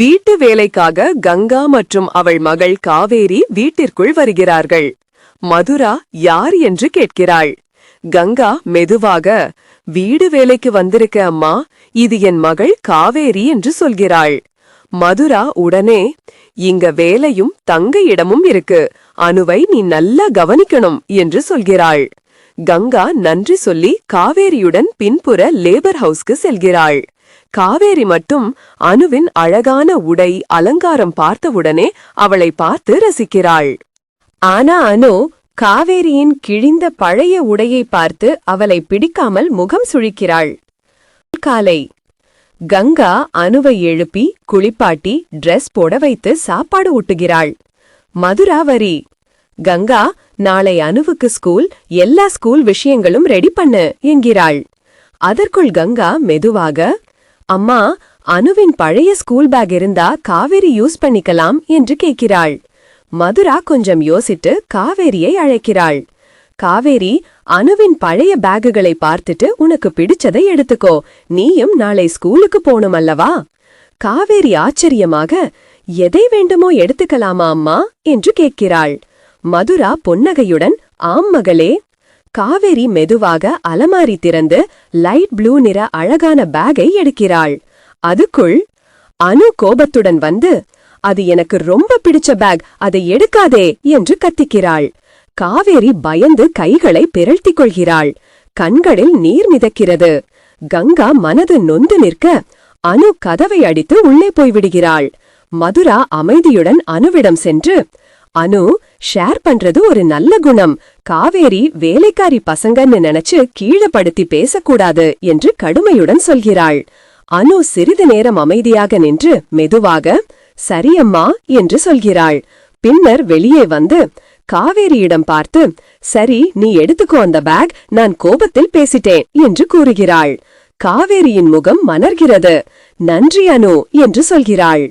வீட்டு வேலைக்காக கங்கா மற்றும் அவள் மகள் காவேரி வீட்டிற்குள் வருகிறார்கள். மதுரா யார் என்று கேட்கிறாள். கங்கா மெதுவாக வீடு வேலைக்கு வந்திருக்க அம்மா இது என் மகள் காவேரி என்று சொல்கிறாள். மதுரா உடனே இங்க வேலையும் தங்க இடமும் இருக்கு. அனுவை நீ நல்லா கவனிக்கணும் என்று சொல்கிறாள். கங்கா நன்றி சொல்லி காவேரியுடன் பின்புற லேபர் ஹவுஸ்க்கு செல்கிறாள். காவேரி மட்டும் அனுவின் அழகான உடை அலங்காரம் பார்த்தவுடனே அவளை பார்த்து ரசிக்கிறாள். ஆனா அனு காவேரியின் கிழிந்த பழைய உடையை பார்த்து அவளை பிடிக்காமல் முகம் சுழிக்கிறாள். காலை. கங்கா அனுவை எழுப்பி குளிப்பாட்டி ட்ரெஸ் போட வைத்து சாப்பாடு ஊட்டுகிறாள். மதுராவரி. கங்கா நாளை அனுவுக்கு ஸ்கூல் எல்லா ஸ்கூல் விஷயங்களும் ரெடி பண்ணு என்கிறாள். அதற்குள் கங்கா மெதுவாக அம்மா அனுவின் பழைய ஸ்கூல் பேக் இருந்தா காவேரி யூஸ் பண்ணிக்கலாம் என்று கேட்கிறாள். மதுரா கொஞ்சம் யோசிட்டு காவேரியை அழைக்கிறாள். காவேரி அனுவின் பழைய பேகுகளை பார்த்துட்டு உனக்கு பிடிச்சதை எடுத்துக்கோ. நீயும் நாளை ஸ்கூலுக்கு போனும் அல்லவா? காவேரி ஆச்சரியமாக எதை வேண்டுமோ எடுத்துக்கலாமா அம்மா? என்று கேட்கிறாள். மதுரா பொன்னகையுடன் ஆம் மகளே. காவேரி மெதுவாக அலமாரி திறந்து லைட் ப்ளூ நிற அழகான பேக்கை எடுக்கிறாள். அதுக்குள் அனு கோபத்துடன் வந்து அது எனக்கு ரொம்ப பிடிச்ச பேக் அதை எடுக்காதே என்று கத்திக்கிறாள். காவேரி பயந்து கைகளை பிறழ்த்திக் கொள்கிறாள். கண்களில் நீர் மிதக்கிறது. கங்கா மனது நொந்து நிற்க அனு கதவை அடித்து உள்ளே போய்விடுகிறாள். மதுரா அமைதியுடன் அனுவிடம் சென்று அனு ஷேர் பண்றது ஒரு நல்ல குணம். காவேரி வேலைக்காரி பசங்கன்னு நினைச்சு கீழப்படுத்தி பேசக்கூடாது என்று கடுமையுடன் சொல்கிறாள். அனு சிறிது நேரம் அமைதியாக நின்று மெதுவாக சரியம்மா என்று சொல்கிறாள். பின்னர் வெளியே வந்து காவேரியிடம் பார்த்து சரி நீ எடுத்துக்கோ அந்த பேக் நான் கோபத்தில் பேசிட்டேன் என்று கூறுகிறாள். காவேரியின் முகம் மலர்கிறது. நன்றி அனு என்று சொல்கிறாள்.